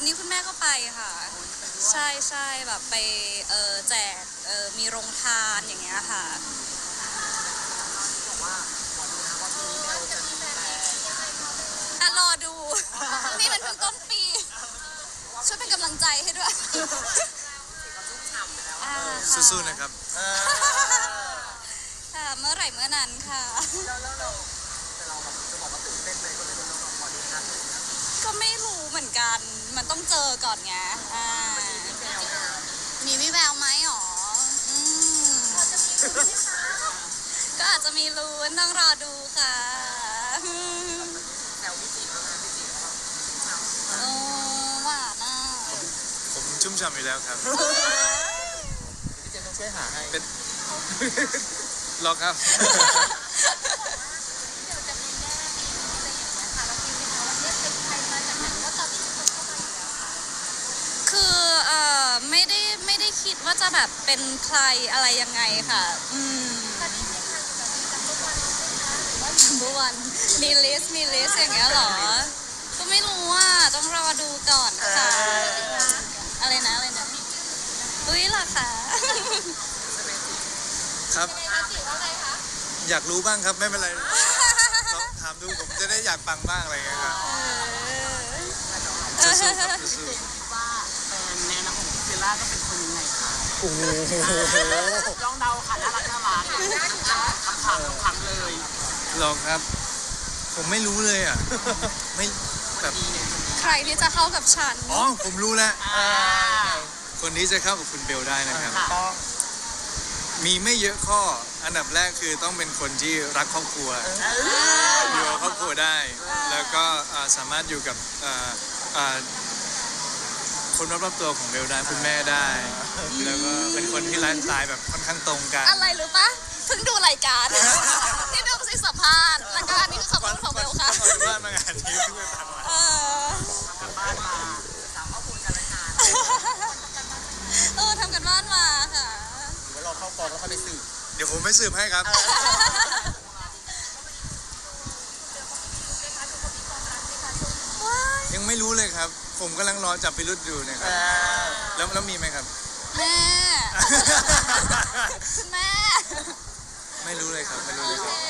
วันนี้คุณแม่ก็ไปค่ะ ใช่ใช่แบบไปเออแจกเออมีโรงทานอย่างเงี้ยค่ะบอกว่าหมอดูนะว่าปีนี้เบลจะมีแฟนอะ รอดู นี่มันเพิ่งต้นปี ช่วยเป็นกำลังใจให้ด้วยเขาชุ่มฉ่ำไปแล้วอ่าสู้ๆนะครับเออค่ะ เมื่อไหร่เมื่อนั้นค่ะ แล้วแล้วเราแต่เรา เหมือนกัน มันต้องเจอก่อนไงอ่ามีแววไหมคะมีวิแววไหมหรออืมก็อาจจะมีลุ้นต้องรอดูค่ะอืมแซวพี่จีแล้วนะพี่จีเขาแบบชุ่มฉ่ำโอ้หวานอะผมชุ่มฉ่ำอยู่แล้วครับ พี่เจมส์ต้องช่วยหาให้เป็น รอครับ คือเอ่อไม่ได้ไม่ได้คิด ว่าจะแบบเป็นใครอะไรยังไงค่ะ อืมบุวันมีลิสต์มีลิสต์อย่างเงี้ยเหรอ ก็ไม่รู้ว่าต้องรอดูก่อนค่ะ อะไรนะอะไรนะอุ้ยเหรอคะครับ อยากรู้บ้างครับไม่เป็นไรลองถามดูผมจะได้อยากฟังบ้างอะไรอย่างเงี้ยครับเออสู้ๆครับสู้คิดว่าแฟนแนนของเซล่าก็เป็นคนยังไงคะๆ โอ้โหลองเดาค่ะน่ารักน่ารักคำถามคำถามเลยหรอครับ ผมไม่รู้เลยอะ ไม่แบบดีเนี่ยใครที่จะเข้ากับฉัน อ๋อ ผมรู้แล้ว อ่าคนนี้จะเข้ากับคุณเบลได้นะครับ ต้องมีไม่เยอะข้อ อันดับแรกคือต้องเป็นคนที่รักครอบครัว อยู่กับครอบครัวได้ แล้วก็อ่าสามารถอยู่กับอ่าอ่า คนรอบๆตัวของเบลได้คุณแม่ได้ แล้วก็เป็นคนที่ไลฟ์สไตล์แบบค่อนข้างตรงกัน อะไรรู้ปะเพิ่งดูรายการ ที่เบลสิสัมภาษณ์รายการนี้คือคำพูดของเบลค่ะ ก่อนบ้านมางานนี้เพิ่งไปผ่านมาเออทำบ้านมาสามารถคุยกันรายการเออทำกันบ้านมาค่ะหรือว่าเราเข้ากองแล้วค่อยไปสืบเดี๋ยวผมไปสืบให้ครับ ว้า ยยังไม่รู้เลยครับ ผมกำลังรอจับพิรุษอยู่เนะครับแล้วแล้วมีไหมครับ แม่ คุณแม่ ไม่รู้เลยครับไม่รู้เลยครับขอบคุณค่ะ